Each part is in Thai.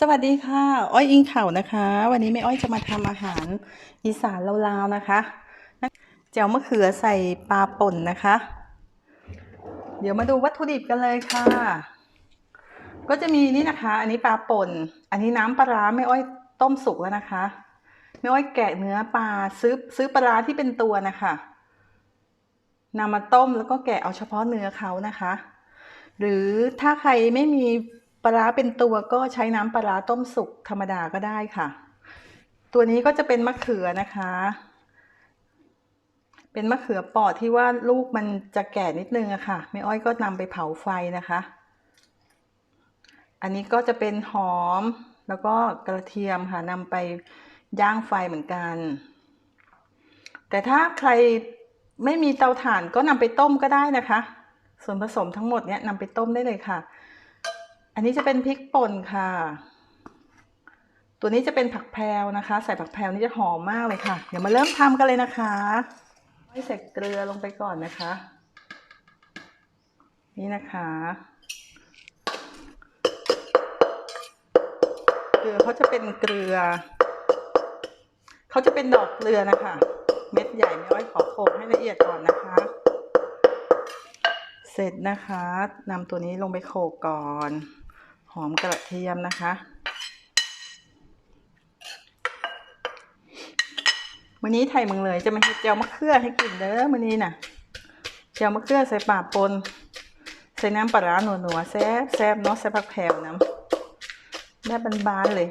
สวัสดีค่ะ อ้อยอิงเข่านะคะ วันนี้แม่อ้อยจะมาทำอาหารอีสานลาวๆนะคะเจียวมะเขือใส่ปลาป่นนะคะ เดี๋ยวมาดูวัตถุดิบกันเลยค่ะ ก็จะมีนี่นะคะ อันนี้ปลาป่น อันนี้น้ำปลาร้าแม่อ้อยต้มสุกแล้วนะคะแม่อ้อยแกะเนื้อปลาซื้อซื้อปลาร้าที่เป็นตัวนะคะนำมาต้มแล้วก็แกะเอาเฉพาะเนื้อเขานะคะ หรือถ้าใครไม่มี ปลาร้าเป็นตัวก็ใช้น้ำปลาร้าต้มสุกธรรมดาก็ได้ค่ะ ตัวนี้ก็จะเป็นมะเขือนะคะ เป็นมะเขือปอดที่ว่าลูกมันจะแก่นิดนึงอะค่ะแม่อ้อยก็นำไปเผาไฟนะคะ อันนี้ก็จะเป็นหอมแล้วก็กระเทียมค่ะนำไปย่างไฟเหมือนกัน แต่ถ้าใครไม่มีเตาถ่านก็นำไปต้มก็ได้นะคะ ส่วนผสมทั้งหมดเนี้ยนำไปต้มได้เลยค่ะ อันนี้จะเป็นพริกป่นค่ะ ตัวนี้จะเป็นผักแพรวนะคะ ใส่ผักแพรวนี่จะหอมมากเลยค่ะ เดี๋ยวมาเริ่มทำกันเลยนะคะให้ใส่เกลือลงไปก่อนนะคะ นี่นะคะ เกลือเขาจะเป็นเกลือ เขาจะเป็นดอกเกลือนะคะ เม็ดใหญ่ไม่อ้อยขอโขลกให้ละเอียดก่อนนะคะเสร็จนะคะนำตัวนี้ลงไปโขลกก่อน หอมกระเทียมนะคะวันนี้ไทยมึงเลยจะมาเฮ็ดเจียวมะเขือให้กินเด้อมื้อนี้น่ะเจียวมะเขือใส่ปลาปนใส่น้ำปลาร้าหนัวๆแซ่บแซ่บเนาะใส่ผักแพรวน้ำแบบบานๆเลย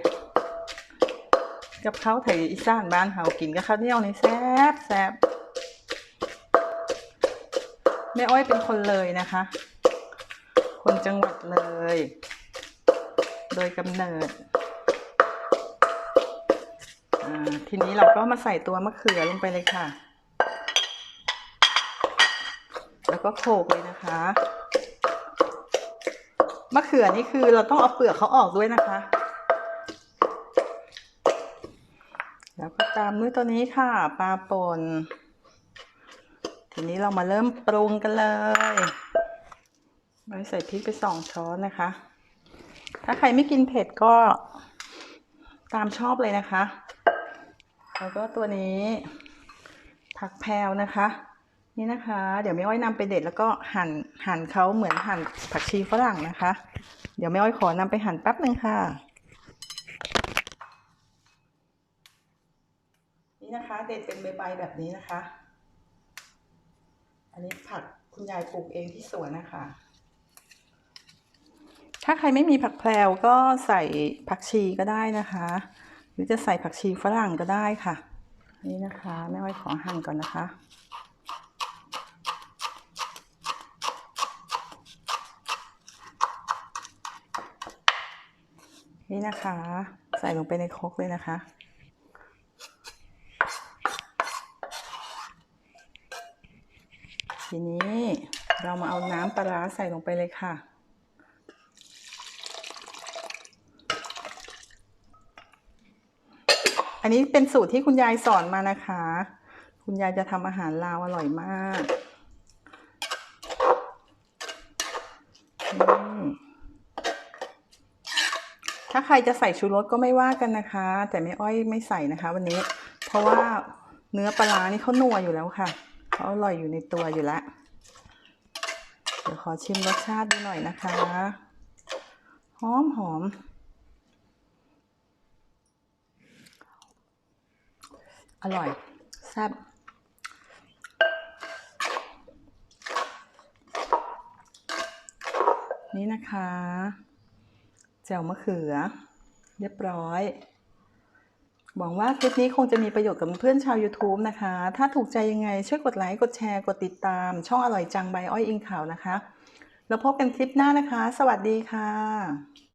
กับข้าวไทยอีสานบ้านเฮากินกับข้าวเหนียวนี่แซ่บแซ่บแม่อ้อยเป็นคนเลยนะคะ คนจังหวัดเลย โดยกำเนิดอ่าทีนี้เราก็มาใส่ตัวมะเขือลงไปเลยค่ะ แล้วก็โขลกเลยนะคะ มะเขือนี่คือเราต้องเอาเปลือกเขาออกด้วยนะคะ แล้วก็ตามด้วยตัวนี้ค่ะปลาป่นทีนี้เรามาเริ่มปรุงกันเลยไว้ใส่พริกไปสองช้อนนะคะ ถ้าใครไม่กินเผ็ดก็ตามชอบเลยนะคะ แล้วก็ตัวนี้ผักแพรวนะคะ นี่นะคะ เดี๋ยวแม่อ้อยนำไปเด็ดแล้วก็หั่นหั่นเขาเหมือนหั่นผักชีฝรั่งนะคะ เดี๋ยวแม่อ้อยขอนำไปหั่นแป๊บหนึ่งค่ะ นี่นะคะ เด็ดเป็นใบๆแบบนี้นะคะ อันนี้ผักคุณยายปลูกเองที่สวนนะคะ ถ้าใครไม่มีผักแพรวก็ใส่ผักชีก็ได้นะคะ หรือจะใส่ผักชีฝรั่งก็ได้ค่ะ นี่นะคะแม่อ้อขอหั่นก่อนนะคะนี่นะคะ ใส่ลงไปในครกเลยนะคะ ทีนี้เรามาเอาน้ำปลาร้าใส่ลงไปเลยค่ะ อันนี้เป็นสูตรที่คุณยายสอนมานะคะ คุณยายจะทำอาหารลาวอร่อยมากถ้าใครจะใส่ชูรสก็ไม่ว่ากันนะคะ แต่ไม่อ้อยไม่ใส่นะคะ วันนี้ เพราะว่าเนื้อปลาร้านี่เขานัวอยู่แล้วค่ะเขาอร่อยอยู่ในตัวอยู่แล้วเดี๋ยวขอชิมรสชาติดูหน่อยนะคะ หอมหอม อร่อย แซ่บนี่นะคะแจ่วมะเขือ เรียบร้อย หวังว่าคลิปนี้คงจะมีประโยชน์กับเพื่อนชาว YouTube นะคะ ถ้าถูกใจยังไง ช่วยกดไลค์ กดแชร์ กดติดตาม ช่องอร่อยจังใบอ้อยอิงข่าวนะคะ แล้วพบกันคลิปหน้านะคะ สวัสดีค่ะ